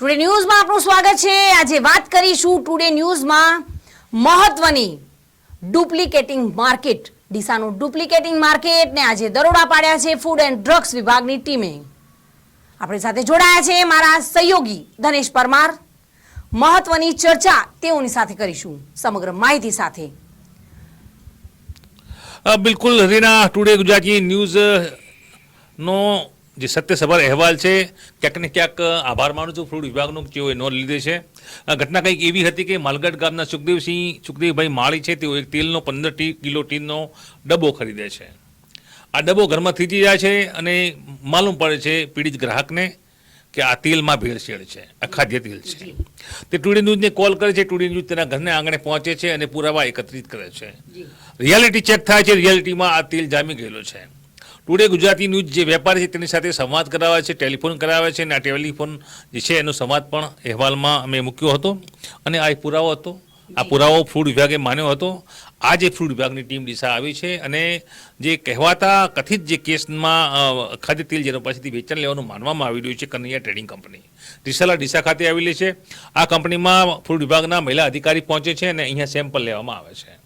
Today ન્યૂઝમાં આપનું સ્વાગત છે. આજે વાત કરીશું ટુડે ન્યૂઝમાં મહત્વની ડુપ્લિકેટિંગ માર્કેટ ડીસાનું ડુપ્લિકેટિંગ માર્કેટ ને આજે દરોડા પાડ્યા છે ફૂડ એન્ડ ડ્રગ્સ વિભાગની ટીમે. આપણી સાથે જોડાયા છે મારા સહયોગી ધનેશ પરમાર. મહત્વની ચર્ચા તેઓની સાથે કરીશું, સમગ્ર માહિતી સાથે. બિલકુલ રીના ટુડે ગુજરાતી ન્યૂઝ નો જે સત્યસભર અહેવાલ છે ક્યાંક ને ક્યાંક આભાર માનું છું ફૂડ વિભાગનો જેઓએ નોંધ લીધી છે. ઘટના કંઈક એવી હતી કે માલગઢ ગામના સુખદેવસિંહ સુખદેવભાઈ માળી છે તેઓ એક તેલનો પંદર ટી કિલો ટીનનો ડબ્બો ખરીદે છે. આ ડબ્બો ઘરમાં થીજી જાય છે અને માલુમ પડે છે પીડિત ગ્રાહકને કે આ તેલમાં ભેળસેળ છે આ ખાદ્ય તેલ છે. તે ટુડે ન્યૂઝને કોલ કરે છે ટુડે ન્યૂઝ તેના ઘરને આંગણે પહોંચે છે અને પુરાવા એકત્રિત કરે છે. રિયાલિટી ચેક થાય છે રિયાલિટીમાં આ તેલ જામી ગયેલો છે. ટુડે ગુજરાતી ન્યૂઝ જે વેપારી છે તેની સાથે સંવાદ કરાવે છે, ટેલિફોન કરાવે છે અને આ ટેલિફોન જે છે એનો સંવાદ પણ અહેવાલમાં અમે મૂક્યો હતો. અને આ એક પુરાવો હતો. આ પુરાવો ફૂડ વિભાગે માન્યો હતો. આ જે ફૂડ વિભાગની ટીમ દિશા આવી છે અને જે કહેવાતા કથિત જે કેસમાં ખાદ્ય તેલ જેનો પાસેથી વેચાણ લેવાનું માનવામાં આવી રહ્યું છે કનૈયા ટ્રેડિંગ કંપની. ડીસાલા ડીસા ખાતે આવેલી છે. આ કંપનીમાં ફૂડ વિભાગના મહિલા અધિકારી પહોંચે છે અને અહીંયા સેમ્પલ લેવામાં આવે છે.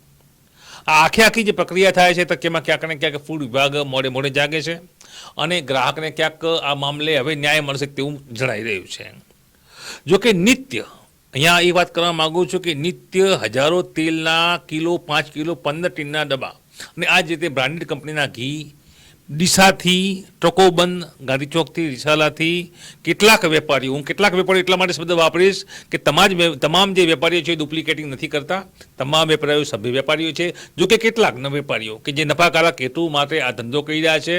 આ આખી આખી જે પ્રક્રિયા થાય છે, તો તેમાં ક્યાંક ને ક્યાંક ફૂડ વિભાગ મોડે મોડે જાગે છે અને ગ્રાહકને ક્યાંક આ મામલે હવે ન્યાય મળશે તેવું જણાઈ રહ્યું છે. જો કે નિત્ય, અહીંયા એ વાત કરવા માગું છું કે નિત્ય હજારો તેલના કિલો, પાંચ કિલો, પંદર ટીનના ડબ્બા અને આ જ રીતે બ્રાન્ડેડ કંપનીના ઘી ડીસાથી ટ્રકોબંધ ગાંધી ચોકથી રિસાલાથી કેટલાક વેપારીઓ, હું કેટલાક વેપારીઓ એટલા માટે શબ્દ વાપરીશ કે તમામ તમામ જે વેપારીઓ છે એ ડુપ્લિકેટિંગ નથી કરતા. તમામ વેપારીઓ સભ્ય વેપારીઓ છે. જો કે કેટલાક ન વેપારીઓ કે જે નફાકારક હેતુ માટે આ ધંધો કરી રહ્યા છે.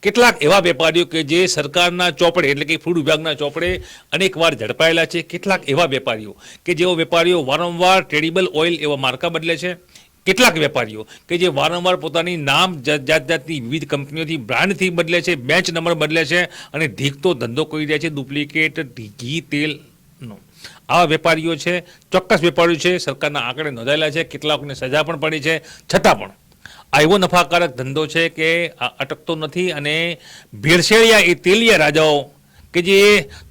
કેટલાક એવા વેપારીઓ કે જે સરકારના ચોપડે, એટલે કે ફૂડ વિભાગના ચોપડે અનેકવાર ઝડપાયેલા છે. કેટલાક એવા વેપારીઓ કે જેઓ વેપારીઓ વારંવાર ટ્રેડિબલ ઓઇલ એવા માર્કા બદલે છે. કેટલાક વેપારીઓ કે જે વારંવાર પોતાની નામ જાત જાત જાતની વિવિધ કંપનીઓથી, બ્રાન્ડથી બદલે છે, બેચ નંબર બદલે છે અને ધીકતો ધંધો કરી રહ્યા છે ડુપ્લિકેટ ઘી તેલનો. આવા વેપારીઓ છે, ચોક્કસ વેપારીઓ છે, સરકારના આંકડે નોંધાયેલા છે, કેટલાકને સજા પણ પડી છે, છતાં પણ આ એવો નફાકારક ધંધો છે કે અટકતો નથી અને ભેળસેળિયા એ તેલિયા રાજાઓ કે જે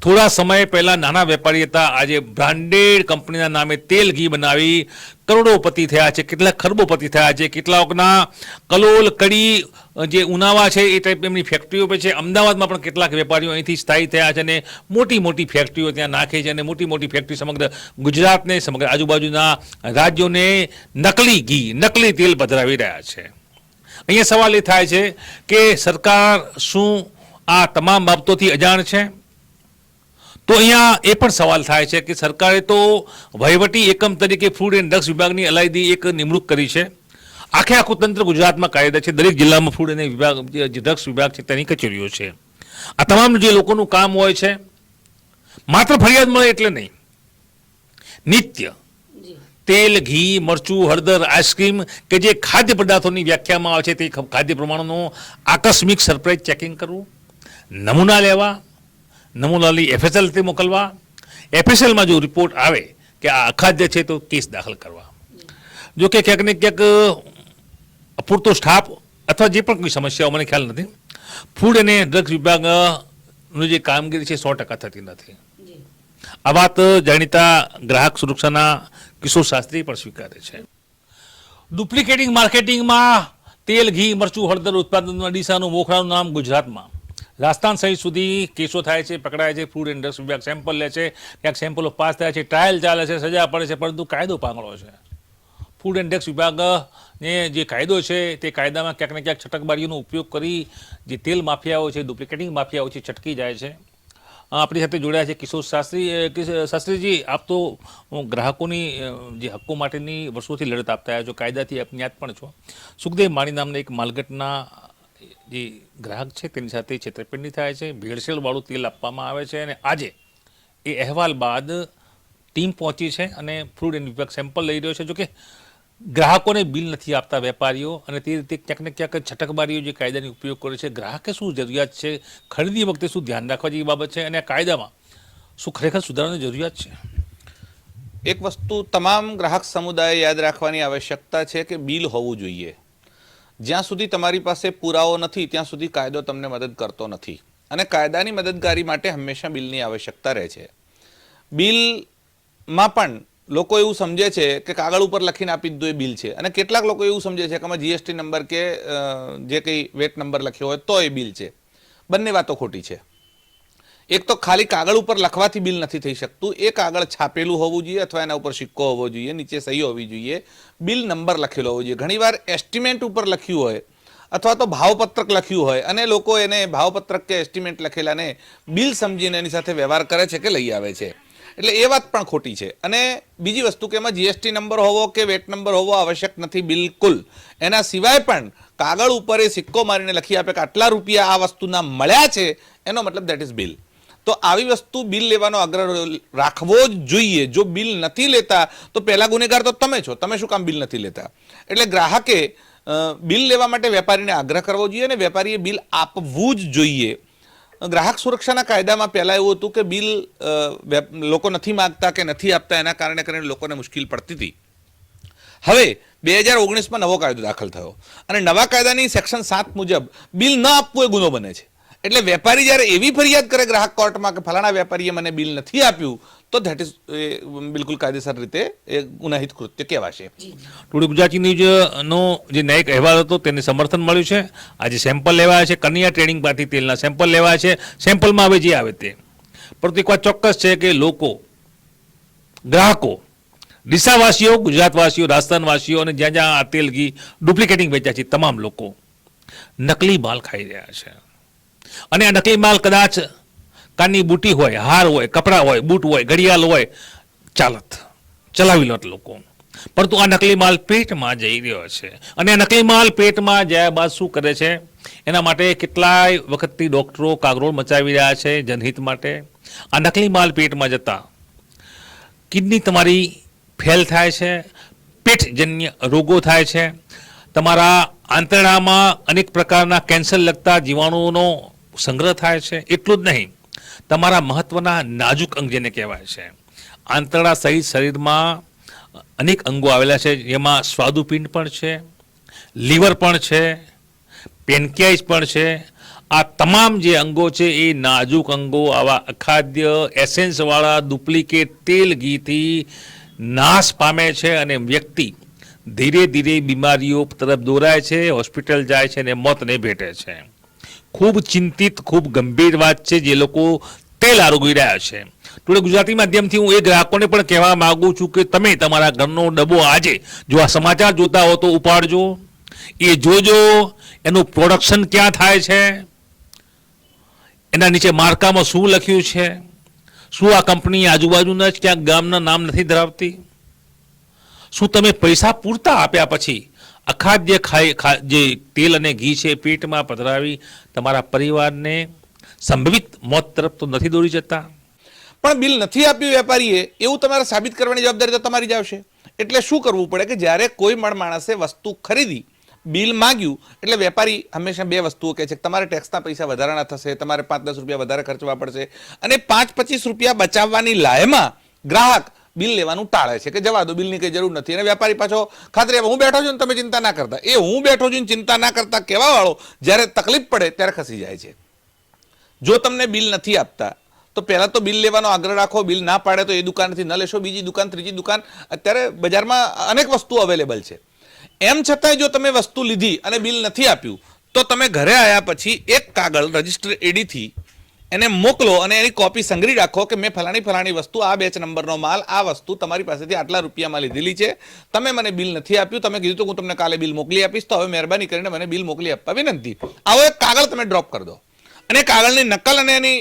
થોડા સમય પહેલાં નાના વેપારી હતા, આજે બ્રાન્ડેડ કંપનીના નામે તેલ ઘી બનાવી કરોડોપતિ થયા છે કેટલાક ખરબોપતિ થયા છે કેટલાકના કલોલ, કડી જે ઉનાવા છે, એ ટાઈપ એમની ફેક્ટરીઓ પણ છે. અમદાવાદમાં પણ કેટલાક વેપારીઓ અહીંથી સ્થાયી થયા છે અને મોટી મોટી ફેક્ટરીઓ ત્યાં નાખે છે અને મોટી મોટી ફેક્ટરી સમગ્ર ગુજરાતને, સમગ્ર આજુબાજુના રાજ્યોને નકલી ઘી, નકલી તેલ પધરાવી રહ્યા છે. અહીંયા સવાલ એ થાય છે કે સરકાર શું આ તમામ બાબતોથી અજાણ છે? તો અહીંયા એ પણ સવાલ થાય છે કે સરકારે તો વહીવટી એકમ તરીકે ફૂડ એન્ડ ડ્રગ્સ વિભાગની અલાયદી એક નિમણૂક કરી છે. આખે આખું તંત્ર ગુજરાતમાં કાયદા છે. દરેક જિલ્લામાં ફૂડ અને વિભાગ ડ્રગ્સ વિભાગ છે તેની કચેરીઓ છે. આ તમામ જે લોકોનું કામ હોય છે માત્ર ફરિયાદ મળે એટલે નહીં. નિત્ય તેલ ઘી મરચું હળદર આઈસ્ક્રીમ કે જે ખાદ્ય પદાર્થોની વ્યાખ્યામાં આવે છે તે ખાદ્ય પ્રમાણનું આકસ્મિક સરપ્રાઇઝ ચેકિંગ કરવું નમૂના લેવા નમૂના એફએસએલથી મોકલવા. એફએસએલમાં જો રિપોર્ટ આવે કે આ અખાદ્ય છે તો કેસ દાખલ કરવા. જો કે ક્યાંક ને ક્યાંક અપૂરતો સ્ટાફ અથવા જે પણ કોઈ સમસ્યાઓ મને ખ્યાલ નથી. ફૂડ અને ડ્રગ્સ વિભાગનું જે કામગીરી છે સો ટકા થતી નથી. આ વાત જાણીતા ગ્રાહક સુરક્ષાના કિશોર શાસ્ત્રી પણ સ્વીકારે છે. ડુપ્લિકેટિંગ માર્કેટિંગમાં તેલ ઘી મરચું હળદર ઉત્પાદનમાં ડીસાનું મોખરાનું નામ ગુજરાતમાં. રાજસ્થાન સહિત સુધી કેસો થાય છે, પકડાય છે ફૂડ ડ્રગ્સ વિભાગ સેમ્પલ લે છે ક્યાંક સેમ્પલો પાસ થાય છે ટ્રાયલ ચાલે છે, સજા પડે છે, પરંતુ કાયદો પાંગળો છે. ફૂડ એન્ડ ડ્રગ્સ વિભાગને જે કાયદો છે, તે કાયદામાં ક્યાંક ને ક્યાંક છટકબારીઓનો ઉપયોગ કરી જે તેલ માફિયાઓ છે ડુપ્લિકેટિંગ માફિયાઓ છે, છટકી જાય છે. આપણી સાથે જોડાયા છે કિશોર શાસ્ત્રી શાસ્ત્રીજી, આપ તો ગ્રાહકોની જે હક્કો માટેની વર્ષોથી લડત આપતા આવ્યા છો, કાયદાથી અજ્ઞાત જ્ઞાત પણ છો. સુખદેવ માણી નામના એક માલગટના જે ગ્રાહક છે, તેની સાથે છેતરપિંડી થાય છે, ભેળસેળવાળું તેલ આપવામાં આવે છે અને આજે એ અહેવાલ બાદ ટીમ પહોંચી છે અને ફૂડ એન્ડ વિભાગ સેમ્પલ લઈ રહ્યો છે. જોકે ગ્રાહકોને બિલ નથી આપતા વેપારીઓ અને તે રીતે ક્યાંક ને ક્યાંક છટકબારીઓ જે કાયદાની ઉપયોગ કરે છે. ગ્રાહકે શું જરૂરિયાત છે? ખરીદી વખતે શું ધ્યાન રાખવા જેવી બાબત છે? અને આ કાયદામાં શું ખરેખર સુધારવાની જરૂરિયાત છે? એક વસ્તુ તમામ ગ્રાહક સમુદાય યાદ રાખવાની આવશ્યકતા છે કે બિલ હોવું જોઈએ. જ્યાં સુધી તમારી પાસે પુરાવો નથી, ત્યાં સુધી કાયદો તમને મદદ કરતો નથી. અને કાયદાની મદદગારી માટે હંમેશા બિલની આવશ્યકતા રહે છે. બિલમાં પણ લોકો એવું સમજે છે કે કાગળ ઉપર લખીને આપી દીધું એ બિલ છે. અને કેટલાક લોકો એવું સમજે છે કે આમાં જીએસટી નંબર કે જે કંઈ વેટ નંબર લખ્યો હોય તો એ બિલ છે. બંને વાતો ખોટી છે. એક તો ખાલી કાગળ ઉપર લખવાથી બિલ નથી થઈ શકતું. એ કાગળ છાપેલું હોવું જોઈએ અથવા એના ઉપર સિક્કો હોવો જોઈએ, નીચે સહી હોવી જોઈએ. બિલ નંબર લખેલો હોવો જોઈએ. ઘણીવાર એસ્ટિમેટ ઉપર લખ્યું હોય અથવા તો ભાવપત્રક લખ્યું હોય અને લોકો એને ભાવપત્રક કે એસ્ટિમેટ લખેલાને બિલ સમજીને એની સાથે વ્યવહાર કરે છે કે લઈ આવે છે. એટલે એ વાત પણ ખોટી છે. અને બીજી વસ્તુ કે એમાં જીએસટી નંબર હોવો કે વેટ નંબર હોવો આવશ્યક નથી બિલકુલ. એના સિવાય પણ કાગળ ઉપર એ સિક્કો મારીને લખી આપે કે આટલા રૂપિયા આ વસ્તુના મળ્યા છે, એનો મતલબ દેટ ઇઝ બિલ તો આવી વસ્તુ બિલ લેવાનો આગ્રહ રાખવો જ જોઈએ. જો બિલ નથી લેતા, તો પહેલા ગુનેગાર તો તમે છો. તમે શું કામ બિલ નથી લેતા? એટલે ગ્રાહકે બિલ લેવા માટે વેપારીને આગ્રહ કરવો જોઈએ અને વેપારીએ બિલ આપવું જ જોઈએ. ગ્રાહક સુરક્ષાના કાયદામાં પહેલાં એવું હતું કે બિલ લોકો નથી માગતા કે નથી આપતા, એના કારણે કરીને લોકોને મુશ્કેલ પડતી હતી. હવે, બે હજાર ઓગણીસમાં નવો કાયદો દાખલ થયો. અને નવા કાયદાની સેક્શન સાત મુજબ બિલ ન આપવું એ ગુનો બને છે. એટલે વેપારી જ્યારે એવી ફરિયાદ કરે ગ્રાહક કોર્ટમાં કે ફલાણા વેપારીએ મને બિલ નથી આપ્યું, તો ધેટ ઇઝ બિલકુલ કાયદેસર રીતે એ ગુનાહિત કૃત્ય કહેવાશે. ગુજરાતીની ગુજરાતી ન્યૂઝનો જે ન્યાયિક અહેવાલ હતો તેને સમર્થન મળ્યું છે. આજે સેમ્પલ લેવાયા છે, કન્યા ટ્રેડિંગ પાર્ટી તેલના સેમ્પલ લેવાયા છે. સેમ્પલમાં હવે જે આવે તે. પરંતુ એક વાત ચોક્કસ છે કે લોકો, ગ્રાહકો ડીસાવાસીઓ ગુજરાતવાસીઓ, રાજસ્થાનવાસીઓ અને જ્યાં જ્યાં આ તેલ ઘી ડુપ્લિકેટિંગ વેચ્યા છે તમામ લોકો નકલી માલ ખાઈ રહ્યા છે. અને આ નકલી માલ કદાચ કાનની બુટી હોય, હાર હોય, કપડાં હોય, બૂટ હોય, ઘડિયાળ હોય, ચાલત. ચલાવી લોત લોકો. પરંતુ આ નકલી માલ પેટમાં જઈ રહ્યો છે. અને આ નકલી માલ પેટમાં જયા બાદ શું કરે છે? એના માટે કેટલાય વખતથી ડૉક્ટરો કાગરોળ મચાવી રહ્યા છે જનહિત માટે. આ નકલી માલ પેટમાં જતા કિડની તમારી ફેલ થાય છે, પેટજન્ય રોગો થાય છે તમારા આંતરડામાં અનેક પ્રકારના કેન્સર લગતા જીવાણુઓનો સંગ્રહ થાય છે. એટલું જ નહીં, તમારા મહત્વના નાજુક અંગ જેને કહેવાય છે. આંતરડા સહિત શરીરમાં અનેક અંગો આવેલા છે, જેમાં સ્વાદુપિંડ પણ છે, લીવર પણ છે પેનકેજ પણ છે. આ તમામ જે અંગો છે એ નાજુક અંગો, આવા અખાદ્ય એસેન્સવાળા ડુપ્લિકેટ તેલ ઘીથી નાશ પામે છે અને વ્યક્તિ ધીરે ધીરે બીમારીઓ તરફ દોરાય છે, હોસ્પિટલ જાય છે અને મોતને ભેટે છે. ખૂબ ચિંતિત, ખૂબ ગંભીર વાત છે જે લોકો તેલ આરોગી રહ્યા છે. ટુડે ગુજરાતી માધ્યમથી હું એ ગ્રાહકોને પણ કહેવા માંગુ છું કે તમે તમારા ઘરનો ડબ્બો આજે જો આ સમાચાર જોતા હો તો ઉપાડજો. એ જોજો, એનું પ્રોડક્શન ક્યાં થાય છે? એના નીચે માર્કામાં શું લખ્યું છે? શું આ કંપની આજુબાજુના જ ક્યાંક ગામના નામ નથી ધરાવતી? શું તમે પૈસા પૂરતા આપ્યા પછી અખાદ્ય ખાઈ ખા- જે તેલ અને ઘી છે પેટમાં પધરાવી તમારા પરિવારને સંભવિત મોત તરફ તો નથી દોરી જતા? પણ બિલ નથી આપ્યું વેપારીએ, એવું તમારે સાબિત કરવાની જવાબદારી તો તમારી જ આવશે. એટલે શું કરવું પડે કે જ્યારે કોઈ પણ માણસે વસ્તુ ખરીદી, બિલ માંગ્યું, એટલે વેપારી હંમેશા બે વસ્તુઓ કહે છે તમારે ટેક્સના પૈસા વધારાના થશે, તમારે પાંચ દસ રૂપિયા વધારે ખર્ચવા પડશે અને પાંચ પચીસ રૂપિયા બચાવવાની લાયમાં ગ્રાહક બિલ લેવાનું ટાળે છે કે જવા દો બિલની કઈ જરૂર નથી. અને વેપારી પાછો ખાતરી આપે, હું બેઠો છું ને તમે ચિંતા ના કરતા. એ હું બેઠો છું ચિંતા ના કરતા કહેવા વાળો જ્યારે તકલીફ પડે ત્યારે ખસી જાય છે. જો તમને બિલ નથી આપતા તો પહેલાં તો બિલ લેવાનો આગ્રહ રાખો બિલ ના પાડે તો એ દુકાનથી ન લેશો બીજી દુકાન ત્રીજી દુકાન. અત્યારે બજારમાં અનેક વસ્તુઓ અવેલેબલ છે. એમ છતાંય જો તમે વસ્તુ લીધી અને બિલ નથી આપ્યું તો તમે ઘરે આવ્યા પછી એક કાગળ રજિસ્ટર એડીથી એને મોકલો અને એની કોપી સંગ્રહી રાખો કે મેં ફલાણી ફલાણી વસ્તુ, આ બેચ નંબરનો માલ, આ વસ્તુ તમારી પાસેથી આટલા રૂપિયામાં લીધેલી છે. તમે મને બિલ નથી આપ્યું. તમે કીધું તો હું તમને કાલે બિલ મોકલી આપીશ. તો હવે મહેરબાની કરીને મને બિલ મોકલી આપવા વિનંતી. આવો એક કાગળ તમે ડ્રોપ કરી દો. અને કાગળની નકલ અને એની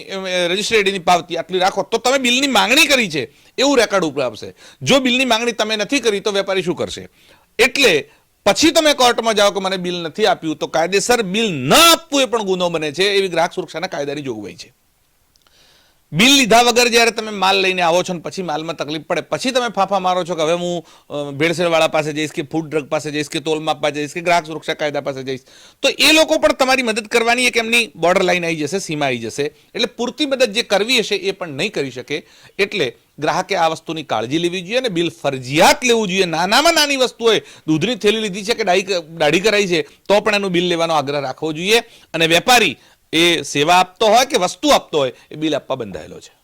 રજિસ્ટ્રેડીની પાવતી આટલી રાખો. તો તમે બિલની માંગણી કરી છે. એવું રેકોર્ડ ઉપર આવશે. જો બિલની માંગણી તમે નથી કરી, તો વેપારી શું કરશે? એટલે પછી તમે કોર્ટમાં જાઓ કે મને બિલ નથી આપ્યું, તો કાયદેસર બિલ ન આપવું એ પણ ગુનો બને છે. એવી ગ્રાહક સુરક્ષાના કાયદાની જોગવાઈ છે. બિલ લીધા વગર જ્યારે તમે માલ લઈને આવો છો ને પછી માલમાં તકલીફ પડે, પછી તમે ફાંફા મારો છો કે હવે હું ભેળસેળવાળા પાસે જઈશ કે ફૂડ ડ્રગ પાસે જઈશ કે તોલ માપવા જઈશ કે ગ્રાહક સુરક્ષા કાયદા પાસે જઈશ, તો એ લોકો પણ તમારી મદદ કરવાની એક એમની બોર્ડર લાઈન આવી જશે, સીમા આવી જશે. એટલે પૂરતી મદદ જે કરવી હશે એ પણ નહીં કરી શકે. એટલે ગ્રાહકે આ વસ્તુની કાળજી લેવી જોઈએ અને બિલ ફરજિયાત લેવું જોઈએ. નાનામાં નાની વસ્તુ હોય દૂધની થેલી લીધી છે કે દાઢી દાઢી કરાઈ છે, તો પણ એનું બિલ લેવાનો આગ્રહ રાખવો જોઈએ. અને વેપારી એ સેવા આપતો હોય કે વસ્તુ આપતો હોય, એ બિલ આપવા બંધાયેલો છે?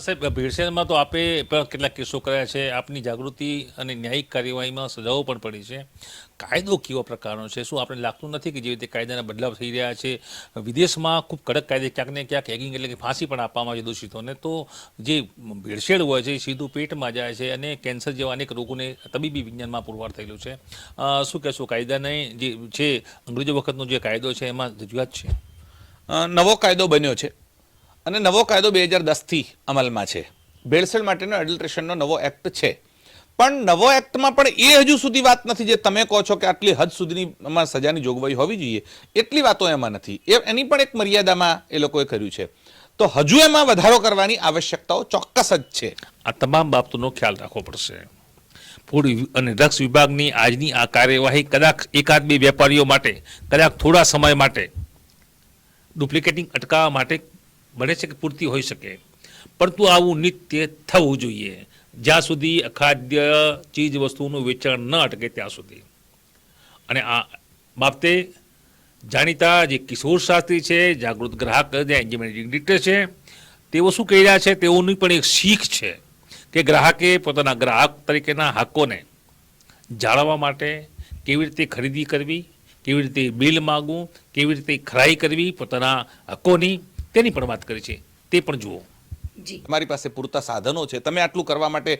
સાહેબ ભેળસેળમાં તો આપે પણ કેટલાક કેસો કર્યા છે. આપની જાગૃતિ અને ન્યાયિક કાર્યવાહીમાં સજાઓ પણ પડી છે. કાયદો કેવો પ્રકારનો છે? શું આપણે લાગતું નથી કે જે રીતે કાયદાના બદલાવ થઈ રહ્યા છે? વિદેશમાં ખૂબ કડક કાયદે ક્યાંક ને ક્યાંક હેગિંગ એટલે કે ફાંસી પણ આપવામાં આવે છે દોષિતોને. તો જે ભેળસેળ હોય છે, એ સીધું પેટમાં જાય છે અને કેન્સર જેવા અનેક રોગોને તબીબી વિજ્ઞાનમાં પુરવાર થયેલું છે. શું કહેશો? કાયદાને જે છે, અંગ્રેજો વખતનો જે કાયદો છે, એમાં રજૂઆત છે? નવો કાયદો બન્યો છે. અને નવો કાયદો બે હજાર દસથી અમલમાં છે. ભેળસેળ માટેનો એડલ્ટ્રેશનનો નવો એક્ટ છે. પણ નવો એક્ટમાં પણ એ હજુ સુધી વાત નથી. જે તમે કહો છો કે આટલી હદ સુધીની સજાની જોગવાઈ હોવી જોઈએ, એટલી વાતો એમાં નથી. એ, એની પણ એક મર્યાદામાં એ લોકોએ કર્યું છે. તો હજુ એમાં વધારો કરવાની આવશ્યકતાઓ ચોક્કસ જ છે. આ તમામ બાબતોનો ખ્યાલ રાખવો પડશે. ફૂડ અને ડ્રગ્સ વિભાગની આજની આ કાર્યવાહી કદાચ એકાદ બે વેપારીઓ માટે, કદાચ થોડા સમય માટે ડુપ્લિકેટિંગ અટકાવવા માટે બને છે કે પૂરતી હોઈ શકે. પરંતુ આવું નિત્ય થવું જોઈએ. જ્યાં સુધી અખાદ્ય ચીજ વસ્તુનું વેચાણ ન અટકે ત્યાં સુધી. અને આ બાબતે જાણીતા જે કિશોર શાસ્ત્રી છે, જાગૃત ગ્રાહક જે એન્જિનિયરિંગ ડિરેક્ટર છે, તેઓ શું કહી રહ્યા છે? તેઓની પણ એક શીખ છે કે ગ્રાહકે પોતાના ગ્રાહક તરીકેના હકોને જાળવવા માટે કેવી રીતે ખરીદી કરવી કેવી રીતે બિલ માગવું કેવી રીતે ખરાઈ કરવી પોતાના હકોની તેની પણ વાત કરી છે. તે પણ જુઓ. જી. તમારી પાસે પૂરતા સાધનો છે. તમે આટલું કરવા માટે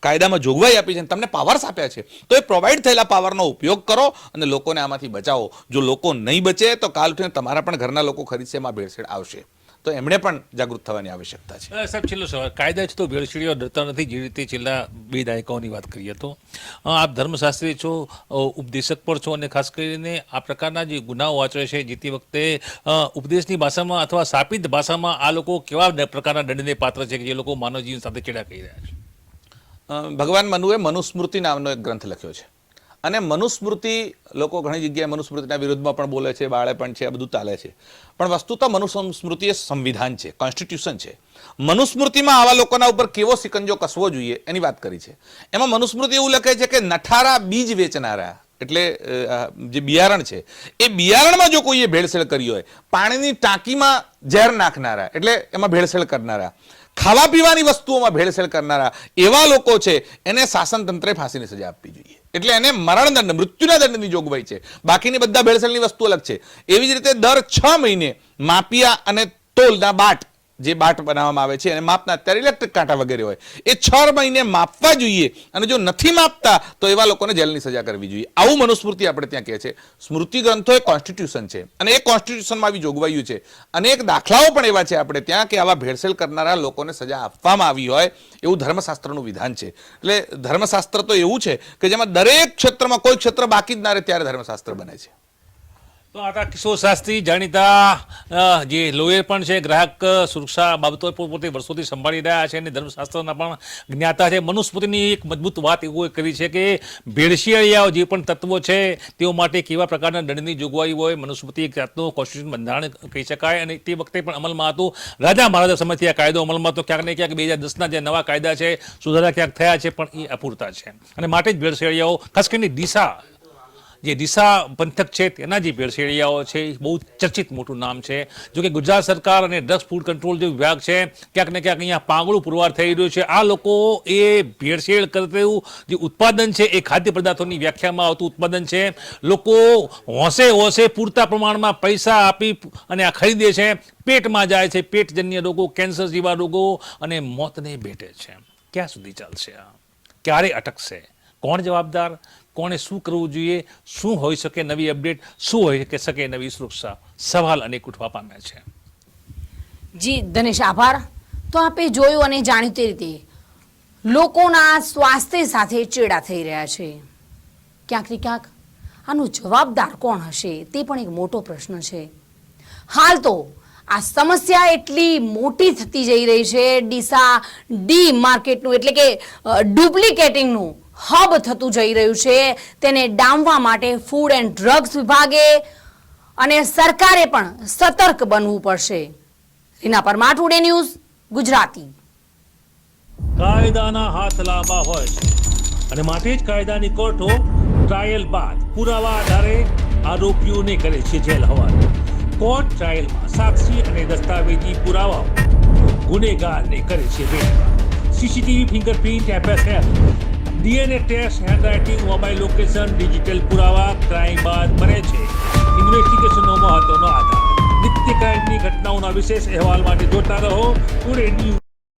કાયદામાં જોગવાઈ આપી છે અને તમને પાવર્સ આપ્યા છે તો એ પ્રોવાઈડ થયેલા પાવરનો ઉપયોગ કરો અને લોકોને આમાંથી બચાવો. જો લોકો નહીં બચે તો કાલ ઉઠીને તમારા પણ ઘરના લોકો ખરીદશે એમાં ભેળસેળ આવશે. તો એમણે પણ જાગૃત થવાની આવશ્યકતા છે. સાહેબ છેલ્લો સવાલ. કાયદા જ તો ભેળસેળીઓ ડરતા નથી. જે રીતે છેલ્લા બે દાયકાઓની વાત કરીએ તો. આપ ધર્મશાસ્ત્રી છો ઉપદેશક પણ છો અને ખાસ કરીને આ પ્રકારના જે ગુનાઓ આચરે છે જે વખતે ઉપદેશની ભાષામાં અથવા શાપિત ભાષામાં આ લોકો કેવા પ્રકારના દંડને પાત્ર છે કે જે લોકો માનવ જીવન સાથે ચેડા કરી રહ્યા છે? ભગવાન મનુએ મનુસ્મૃતિ નામનો એક ગ્રંથ લખ્યો છે. અને મનુસ્મૃતિ લોકો ઘણી જગ્યાએ મનુસ્મૃતિના વિરુદ્ધમાં પણ બોલે છે, બાળે પણ છે, આ બધું ચાલે છે. પણ વસ્તુતઃ મનુસ્મૃતિ એ સંવિધાન છે કોન્સ્ટિટ્યુશન છે. મનુસ્મૃતિમાં આવા લોકોના ઉપર કેવો સિકંજો કસવો જોઈએ એની વાત કરી છે. એમાં મનુસ્મૃતિ એવું લખે છે કે નઠારા બીજ વેચનારા, એટલે જે બિયારણ છે, એ બિયારણમાં જો કોઈએ ભેળસેળ કરી હોય, પાણીની ટાંકીમાં ઝેર નાખનારા, એટલે એમાં ભેળસેળ કરનારા. ખાવા પીવાની વસ્તુઓમાં ભેળસેળ કરનારા, એવા લોકો છે, એને શાસનતંત્રે ફાંસીની સજા આપવી જોઈએ. એટલે એને મરણદંડ મૃત્યુના દંડની જોગવાઈ છે. બાકીની બધા ભેળસેળની વસ્તુ અલગ છે. એવી જ રીતે દર છ મહિને માપિયા અને તોલના બાટ જે બાટ બનાવવામાં આવે છે અને માપના અત્યારે ઇલેક્ટ્રિક કાંટા વગેરે હોય, એ છ મહિને માપવા જોઈએ. અને જો નથી માપતા, તો એવા લોકોને જેલની સજા કરવી જોઈએ. આવું મનુસ્મૃતિ આપણે ત્યાં કહે છે. સ્મૃતિ ગ્રંથો એ કોન્સ્ટિટ્યુશન છે. અને એ કોન્સ્ટિટ્યુશનમાં આવી જોગવાઈયું છે. અનેક દાખલાઓ પણ એવા છે આપણે ત્યાં કે આવા ભેળસેળ કરનારા લોકોને સજા આપવામાં આવી હોય, એવું ધર્મશાસ્ત્રનું વિધાન છે. એટલે ધર્મશાસ્ત્ર તો એવું છે કે જેમાં દરેક ક્ષેત્રમાં કોઈ ક્ષેત્ર બાકી જ ના રહે, ત્યારે ધર્મશાસ્ત્ર બને છે. તો આ હતા કિશોર શાસ્ત્રી, જાણીતા જે લોયર પણ છે, ગ્રાહક સુરક્ષા બાબતો પોતે વર્ષોથી સંભાળી રહ્યા છે અને ધર્મશાસ્ત્રના પણ જ્ઞાતા છે. મનુસ્મૃતિની એક મજબૂત વાત એવું કરી છે કે ભેળશિયાળિયાઓ જે પણ તત્વો છે, તેઓ માટે કેવા પ્રકારના દંડની જોગવાઈ હોય, મનુસ્મૃતિ એક જાતનું કોન્સ્ટિટ્યુશન બંધારણ કહી શકાય અને તે વખતે પણ અમલમાં હતું. રાજા મહારાજા સમયથી આ કાયદો અમલમાં તો ક્યાંક ને ક્યાંક બે હજાર દસના જે નવા કાયદા છે, સુધારા ક્યાંક થયા છે, પણ એ અપૂરતા છે. અને માટે જ ભેળસેળિયાઓ ખાસ કરીને દિશા જે દિશા પંથક છે, તેના જે ભેળસેળિયાઓ છે, એ બહુ ચર્ચિત મોટું નામ છે. જો કે ગુજરાત સરકાર અને ડ્રગ્સ ફૂડ કંટ્રોલ જે વિભાગ છે, ક્યાંક ને ક્યાંક અહીંયા પાંગળું પુરવાર થઈ રહ્યું છે. આ લોકો એ ભેળસેળ કરતું જે ઉત્પાદન છે, એ ખાદ્ય પદાર્થોની વ્યાખ્યામાં આવતું ઉત્પાદન છે. લોકો હોંશે હોંશે પૂરતા પ્રમાણમાં પૈસા આપી અને આ ખરીદે છે. પેટમાં જાય છે. પેટજન્ય રોગો, કેન્સર જેવા રોગો અને મોતને ભેટે છે. ક્યાં સુધી ચાલશે આ? ક્યારે અટકશે? કોણ જવાબદાર? કોણે શું કરવું જોઈએ, શું હોઈ શકે નવી અપડેટ, શું હોઈ શકે શકે નવી સુરક્ષા? સવાલ અનેક ઉઠવા પામ્યા છે. જી, ધનેશ, આભાર. તો આપે જોયું અને જાણ્યું તે રીતે લોકોના સ્વાસ્થ્ય સાથે ચેડા થઈ રહ્યા છે. ક્યાંક ક્યાંક આનો જવાબદાર કોણ હશે તે પણ એક મોટો પ્રશ્ન છે. હાલ તો આ સમસ્યા એટલી મોટી થતી જઈ રહી છે. ડીસા ડી માર્કેટનું એટલે કે ડુપ્લિકેટિંગનું હબ થતું જઈ રહ્યું છે. તેને ડામવા માટે ફૂડ એન્ડ ડ્રગ્સ વિભાગે અને સરકારે પણ સતર્ક બનવું પડશે. Reena Parmar today news Gujarati. કાયદાના હાથ લાંબા હોય છે. અને માટે જ કાયદાની કોર્ટો ટ્રાયલ બાદ પુરાવા આધારે આરોપીઓને કરે છે જેલ હવાલે. કોર્ટ ટ્રાયલમાં સાક્ષી અને દસ્તાવેજી પુરાવાઓ ગુનેગારને કરે છે CCTV fingerprint FSL DNA test handwriting mobile location, digital પુરાવા, ક્રાઇમ બાદ બને છે. ઇન્વેસ્ટિગેશનનો મહત્વનો આધાર. નિત્ય ક્રાઇમની ઘટનાઓના વિશેષ અહેવાલ માટે જોતા રહો. Today news